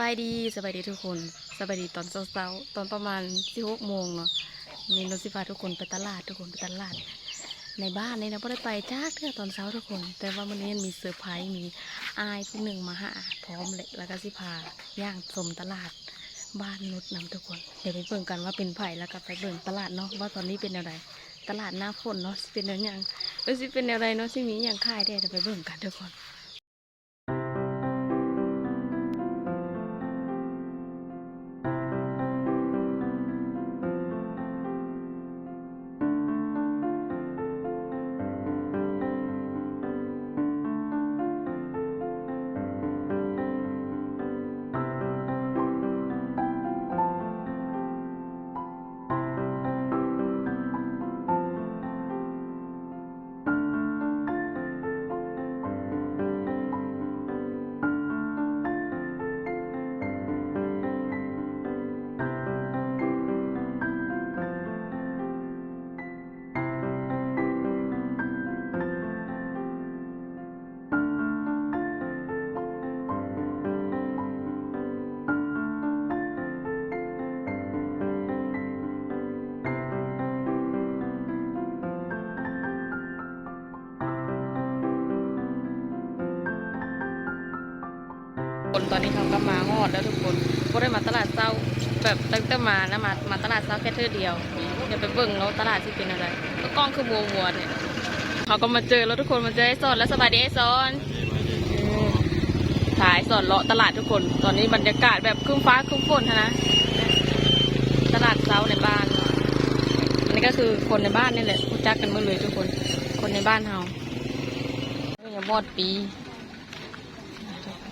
บายดีสบายดีทุกคนสบายดีตอนเช้าๆตอนประมาณสิหกโมงเนาะนี่นนสิพาทุกคนไปตลาดทุกคนไปตลาด ในบ้านนี่นะไม่ได้ไปจ้าเทื่อตอนเช้าทุกคน แต่ว่าวันนี้มีเซอร์ไพรส์มีอายผู้หนึ่งมาหาพร้อมเลยแล้วก็สิพาย่างสมตลาดบ้านนุชนำทุกคน เดี๋ยวไปเบิ่งกันว่าเป็นไผ่แล้วก็ไปเบิ่งตลาดเนาะว่าตอนนี้เป็นอะไรตลาดหน้าฝนเนาะเป็นอะไรอย่างเออสิเป็นอะไรเนาะสิมีอย่างขายได้เดี๋ยวไปเบิ่งกันทุกคน ตอนนี้เขาก็มาฮอดแล้วทุกคนก็ได้มาตลาดเช้าแบบตั้งแต่มานะมามาตลาดเช้าแค่เท่อเดียวเดี๋ยวไปเบิ่งแล้วตลาดที่เป็นอะไรก็กล้องคือมัวมัวเนี่ยเขาก็มาเจอแล้วทุกคนมาเจอไอ้ซอนแล้วสบายดีไอ้ซอนถ่ายสอนเลาะตลาดทุกคน ตอนนี้บรรยากาศแบบครึ้มฟ้าครึ้มฝนนะตลาดเช้าในบ้านอันนี้ก็คือคนในบ้านนี่แหละรู้จักกันหมดเลยทุกคน คนในบ้านเฮาอย่ามอดปี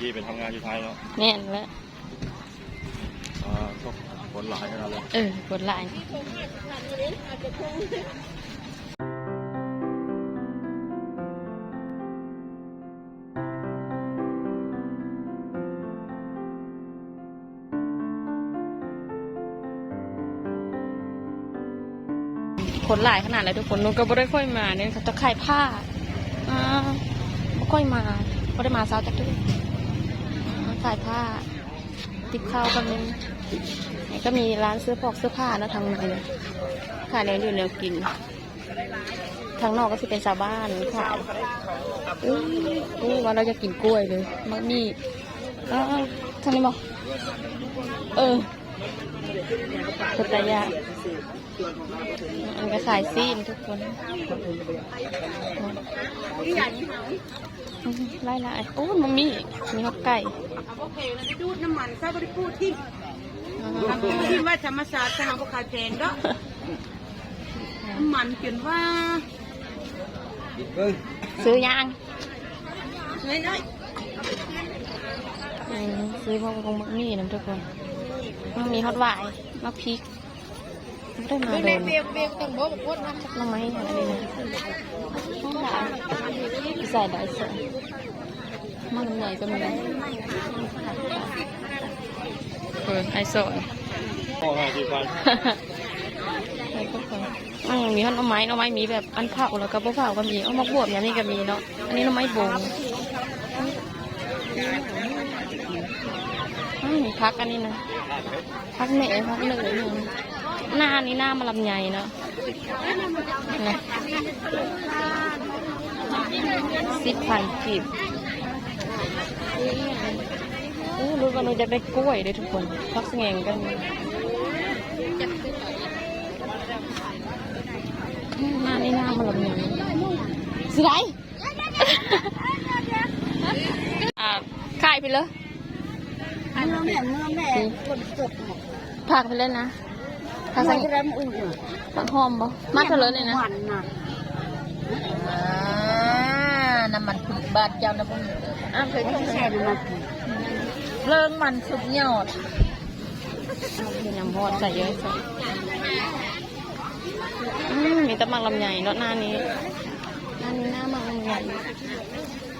ที่เป็นทำงานอยู่ไทยเนาะแน่นแล้วอ่าก็คนหลายขนาดเลยเออปวดไหล่คนหลายขนาดเลยทุกคนนุ้นก็ไม่ได้ค่อยมาเนี่ยเขาจะขายผ้าอ่าไม่ค่อยมาไม่ได้มาเช้าจักทุก ขายผ้า ติดข้าวก็มีก็มีร้านซื้อพอกเสื้อผ้านะทางในขายแนวอยู่แนวกิน ทางนอกก็จะเป็นชาวบ้านขายอู้อู้ว่าเราจะกินกล้วยเลยมักมีอ้าวทางนี้บอกเออพุทธยา อันก็ขายซีนทุกคนอืมไล่ละโอ้มันมีมีฮอกไก่โอเคแล้วไปดูดน้ำมันซะบริพูดที่ที่ว่าธรรมศาสตร์ทหารพวกขายแพงเด้อน้ำมันเขียนว่า ซื้อยางเฮ้ยน้อยอืมซื้อมาคงมักมีนะทุกคนมันมีฮอตวายมักพริก ไม่ได้มาโดนเบียกเบียกต้องบอกว่าน้ำน้ำไม้อะไรนี่นะห้องหลานใส่ได้ใส่มันใหญ่ก็มีเออไอโซนพ่อห้าสิบพันไอ้พวกคนอืมมีฮอตน้ำไม้น้ำไม้มีแบบอันเผาแล้วก็บ่เผาก็มีเอามาบวบอย่างนี้ก็มีเนาะอันนี้น้ำไม้บงอืมมีพักอันนี้นะพักเหน่พักเหนื่อยนี่ หน้านี่หน้ามาลำไยเนาะนะสิบพันกีบอู้รู้ว่าเราจะได้กล้วยเลยทุกคนพักแงงกันมีหน้านี่หน้ามาลำไยสิไรอ่าขายไปเลยเมื่อแม่เมื่อแม่คนสดหมดผักไปเลยนะ ผักใส่ใส่กระมอุ่นผักหอมบ่มาเถอะเลยนะมันน่ะน้ำมันผุดบาดเจ้าน้ำมันอะเคยต้องแช่น้ำมันเริ่มมันสุดยอดมีน้ำพอดใส่เยอะใส่อืมมีแตะมังลำไยเนาะหน้านี้หน้านี้หน้ามังลำไย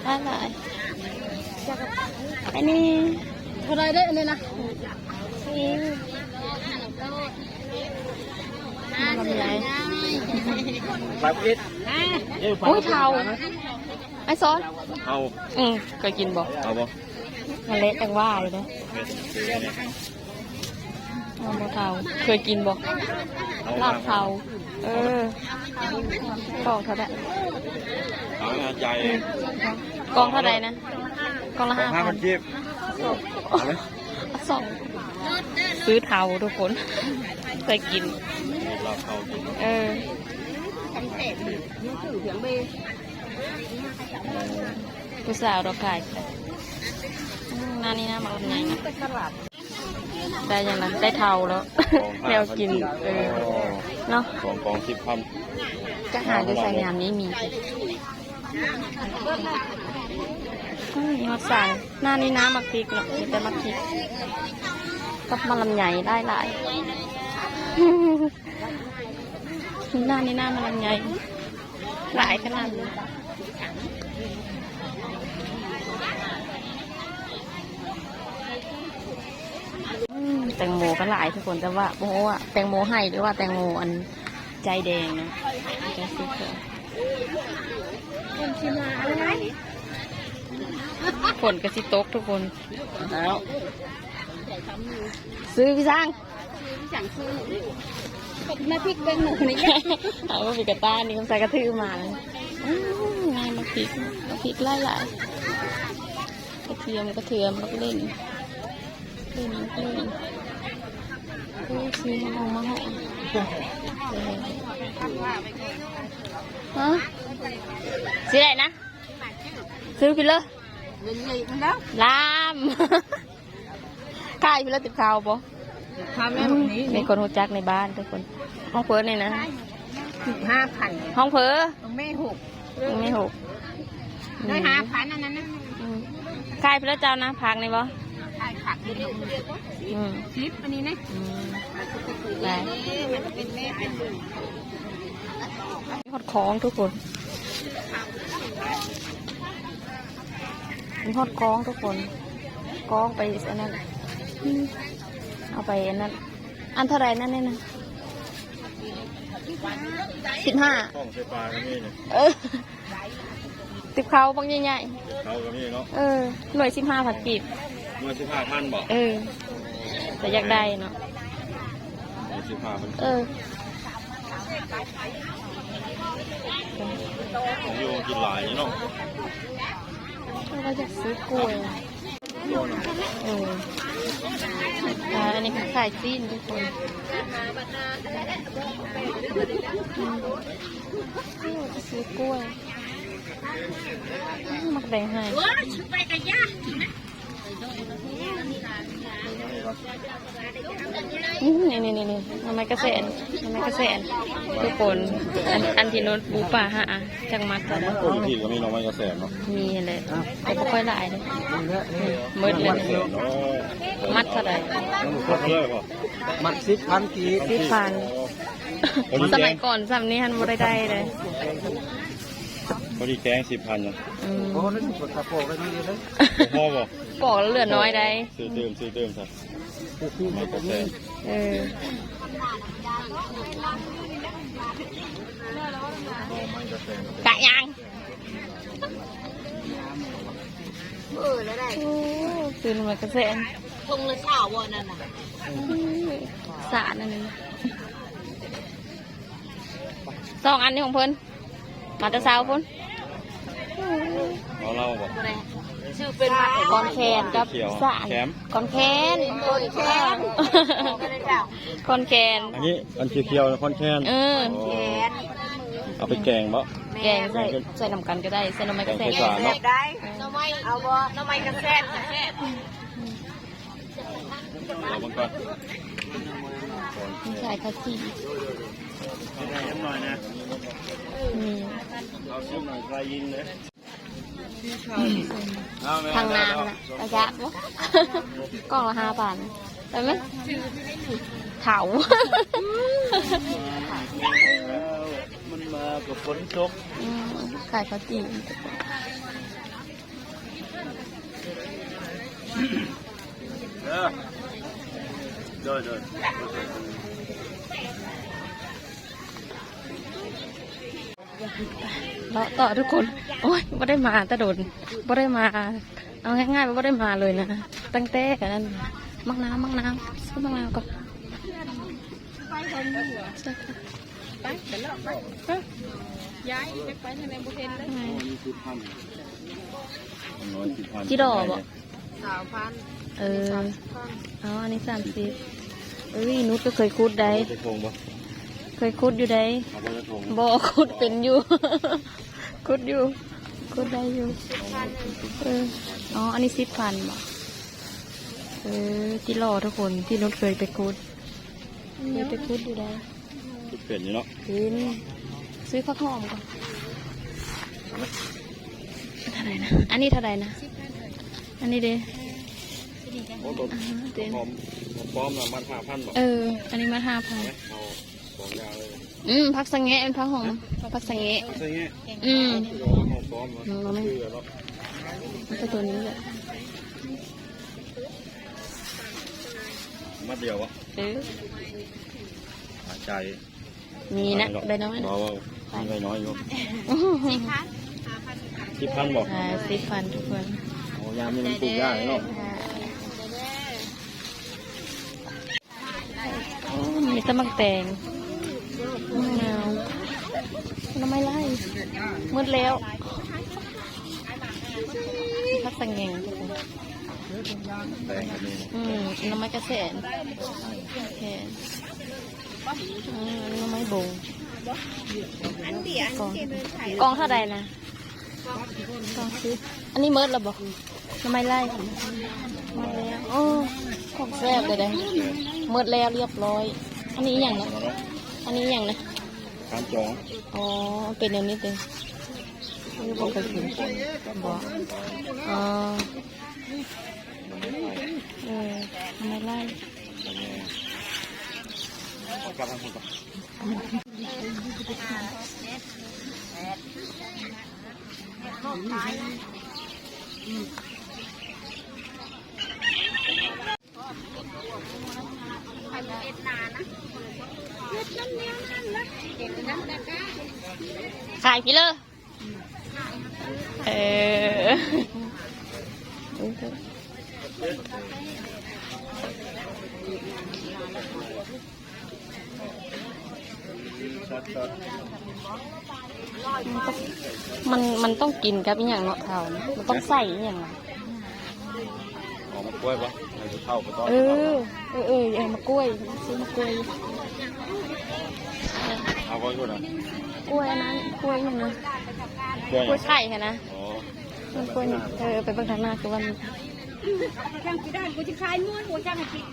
อะไรอันนี้เท่าไรได้อันนี้นะ นี่ลำไยแบบอิดอุ้ยเทาไอ้ซอสเอาอืมเคยกินบ่เอาบ่มันเละจังว่าอยู่เลยเม็ดคือเนี่ยเอาบ่เทาเคยกินบ่ลาบเทาเออกล่องเท่าไหร่เอางานใจกล่องเท่าไหร่นะกล่องละของห้าห้าพัพันนกีบเอาไหมสองซื้อเทาทุกคนเคยกิน เราเข้ากินเออเสียงเบผู้สาวเราขายอืมหน้านี่หน้ามาเป็นไงนะได้ยังไงได้เทาแล้วแนวกิน เออ เนาะกองกองสิบพันก็หาดูใส่งามนี้มีอืมมีฮอตสั่งหน้านี้น้ำมักพริกเนาะมีแต่มักพริกกับมะลำใหญ่ได้หลาย หน้านี้หน้ามะลำใหญ่หลายขนาดนี้แตงโมก็หลายทุกคนแต่ว่าโอ้โหอะแตงโมให้หรือว่าแตงโมอันใจแดงเนาะใจสีเขียวฝนกระสิตกทุกคนแล้วซื้อพี่สร้าง สั่งซื้อมาพริกเป็นหมูนี่เอามาปิกาต้านี่คำใส่กระทือมาเลยอื้องานมาพริกมาพริกไล่หลายกระเทียมกระเทียมแล้วก็เล่นเล่นเล่นโอ้ยซื้อมาหอมมาหอมเออฮะซื้ออะไรนะซื้อกินเลยเงินเลยมันแล้วลาม ขายไปแล้วติดข่าวปะ ทำแล้วแบบนี้มีคนรู้จักในบ้านทุกคน ห้องเพิร์นี่นะสิบห้าพันห้องเพิร์ต้องไม่หกยังไม่หกด้วยห้าพันอันนั้นนะอืมขายไปแล้วเจ้านะพักนี่ปะใช่ผักนิดนึงอืมคลิปอันนี้นะอืมได้มันเป็นแม่เป็นมีฮอดของทุกคนมีฮอดกองทุกคนกองไปอันนั้นอืม เอาไปอันนั้น อันเท่าไหรนั่นเนี่ยนะสิบห้าห้องไฟฟ้าก็มีเนี่ยเออ ติบเขาบางใหญ่เขาก็มีเนาะๆเออหน่วยสิบห้าผัดกีบ เมื่อสิบห้าพันบอกเออ แต่อยากได้เนาะ สิบห้าพันเออ ของอยู่กินหลายเนาะเราจะซื้อกล้วย เออ อันนี้คือขายจีนทุกคนนี่จะซื้อกล้วยมักแบ่งให้ นี่นี่นี่นี่ทำไมกระแสนทำไมกระแสนทุกคนอันอันที่โน้ตบูป่าฮะอะจังมัดก่อนนะปกติก็มีหน้องไม้กระแสเนาะมีอะไรแต่ไม่ค่อยหลายเลยมืดเลยกระแสเนาะมัดเท่าไหร่มัดเลยป่ะมัดสิบพันกีบสิบพันสมัยก่อนสำนี้ฮันบ่ได้ได้เลยพอดีแกงสิบพันเนาะอืมโอ้นั่นกดตะโพกกันนี่เลยพ่อบอกปอกแล้วเหลือน้อยได้ซื้อเติมซื้อเติมสักไม้กระแส เออไม้กระแสกะยังเออแล้วได้โอ้ซื้อมากระเซ็นทงละสาววันนั่นน่ะสาดนั่นนี่สองอันนี้ของเพิ่นมาแตะเช้าเพิ่นเราเล่าบอก ชื่อเป็นมาก้อนแคนกับเขียวสานแคมก้อนแคนคนแค้นก็ได้เจ้าก้อนแคนอันนี้อันเขียวๆนะคอนแคนเออโอ้แค้นเอาไปแกงบ่แกงใส่ใส่น้ำกันก็ได้ใส่น้ำมันกระเซ็นแกงไก่สารเนาะได้น้ำไม้เอาบ่น้ำไม้กระแซบกระแซบเราบังก่อนใส่ข้าวจี่ยังหน่อยนะมีเราชิมหน่อยปลายิงเลย ทางน้ำนะระยะวะกล่องละห้าพันไปไหมเถามันมากับฝนตกอืมขายข้าวจี่เออเดินเดิน เลาะต่อทุกคน โอ้ยไม่ได้มาตะโดนไม่ได้มา เอาง่ายๆว่าบ่ได้มาเลยนะ ตั้งแต่กันนั้นมักน้ำมักน้ำซื้อมักน้ำก่อนไปเดี๋ยวเราไปย้ายไปไปทางในบุเทนเลยนี่คือพันร้อยสิบพันจิโร่บ่สาวพันเออ เอาอันนี้สามสิบเอ้ยนุชก็เคยคุดได้ เคยคุดอยู่ได้เอาไปจะทงบ่คุดเป็นอยู่ คุดอยู่คุดได้อยู่เอออ๋ออันนี้สิบพันบ่เออที่รอทุกคนที่นุชเคยไปคุดเคยไปคุดอยู่ได้คิดเป็นอยู่เนาะกินซื้อข้าวหอมก่อนเท่าไหร่นะอันนี้เท่าไหร่นะอันนี้เด้โอ้ตัวอ่าเด้พร้อมพร้อมนะมันห้าพันบอกเออ อันนี้มาห้าพันเอา สองยางเลยอืมพักสังเงะเป็นพักหอมพักสังเงะเอาซะงี้อืมโยมเอาพร้อมเนาะอืมเอาไหมชื่อเนาะมันก็ตัวนี้แหละมัดเดียววะเออหายใจมีนะใบน้อยนะเบาๆใบน้อยอยู่อื้อหือสิบพันบอกอ่าสิบพันทุกคนโอ้ยามนี่มันปลูกยากเนาะโอ้มีแตะมักแตง มะนาวน้ำไมไล่หมดแล้วพักสังเงงทุกคนอืมน้ำไม้กระแสนแขนอืมน้ำไม้บงกองกองเท่าใดนะกองซื้ออันนี้เมิดแล้วบอกน้ำไม้ไล่มดแล้วโอ้ของแซ่บเลยเด้เมิดแล้วเรียบร้อย อันนี้อย่างนะเอาเนาะ อันนี้อหย่างนะข้ามจองอ๋อ เป็นอย่างนี้เองนี่บอกไปกินบอกอ๋อเออทำไมไล่เอากลับทางคนก่อน ขายพี่เลยเออมันมันต้องกินกับอหย่างเนาะเท่านะมันต้องใส่อหย่างอะออกมากล้วยปะให้ผู้เท่าไปต้อนเออเออเออเอามากล้วยซื้อมากล้วยเอาไว้ก่อนนะ กล้วยอันนั้นกล้วยอหย่างนะกล้วยกล้วยไข่ค่ะนะอ๋อมันกล้วยนี่เออไปเบิ่งทางหน้าคือว่ามันช่างกี่ด้านกูจะคลายม้วนกูช่างให้กิน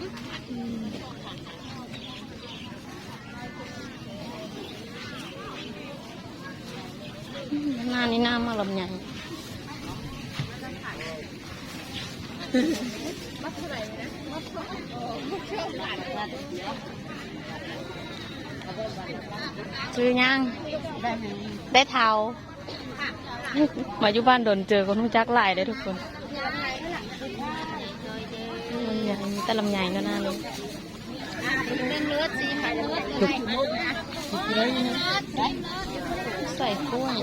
หน้านี่หน้ามาลำใหญ่ ซื้อยังได้เทามาอยู่บ้านโดนเจอคนรู้จักหลายเลยทุกคนลำใหญ่มีแต่ลำใหญ่ก็น่าเลยเป็นเนื้อสีขายเนื้อเลยใส่กล้วย